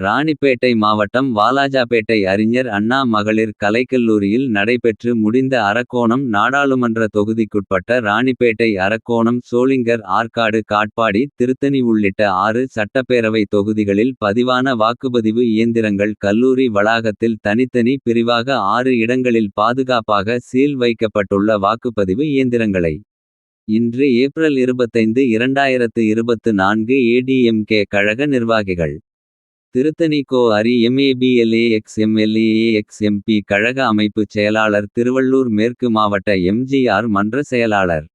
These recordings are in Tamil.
ராணிப்பேட்டை மாவட்டம் வாலாஜாபேட்டை அறிஞர் அண்ணா மகளிர் கலைக்கல்லூரியில் நடைபெற்று முடிந்த அரக்கோணம் நாடாளுமன்ற தொகுதிக்குட்பட்ட ராணிப்பேட்டை அரக்கோணம் சோளிங்கர் ஆற்காடு காட்பாடி திருத்தணி உள்ளிட்ட ஆறு சட்டப்பேரவை தொகுதிகளில் பதிவான வாக்குப்பதிவு இயந்திரங்கள் கல்லூரி வளாகத்தில் தனித்தனி பிரிவாக ஆறு இடங்களில் பாதுகாப்பாக சீல் வைக்கப்பட்டுள்ள வாக்குப்பதிவு இயந்திரங்களை. இன்று ஏப்ரல் இருபத்தைந்து இரண்டாயிரத்து இருபத்து நான்கு ஏடிஎம்கே கழக நிர்வாகிகள். திருத்தணி கோ அரி எம்ஏபிஎல்ஏஎக்ஸ் எம்எல்ஏஎக்ஸ் எம்பி கழக அமைப்புச் செயலாளர் திருவள்ளூர் மேற்கு மாவட்ட எம்ஜிஆர் மன்ற செயலாளர்.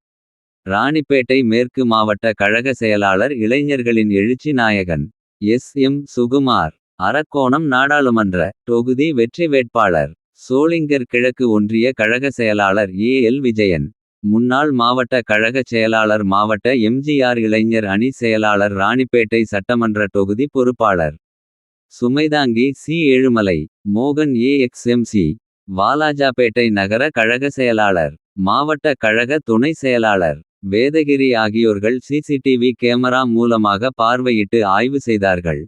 ராணிப்பேட்டை மேற்கு மாவட்ட கழக செயலாளர் இளைஞர்களின் எழுச்சி நாயகன். எஸ். எம். சுகுமார். அரக்கோணம் நாடாளுமன்ற தொகுதி வெற்றி வேட்பாளர். சோளிங்கர் கிழக்கு ஒன்றிய கழக செயலாளர் ஏ. எல். விஜயன். முன்னாள் மாவட்ட கழக செயலாளர் மாவட்ட எம்ஜிஆர் இளைஞர் அணி செயலாளர் ராணிப்பேட்டை சட்டமன்ற தொகுதி பொறுப்பாளர். சுமைதாங்கி சி ஏழுமலை மோகன் A ex M C Walajapet நகர கழக செயலாளர் மாவட்ட கழக துணை செயலாளர் வேதகிரி ஆகியோர்கள் சிசிடிவி கேமரா மூலமாக பார்வையிட்டு ஆய்வு செய்தார்கள்.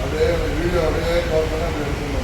அப்படியே அந்த வீடியோ அப்படியே கவர் பண்ணி அப்படி எடுத்துன்னு.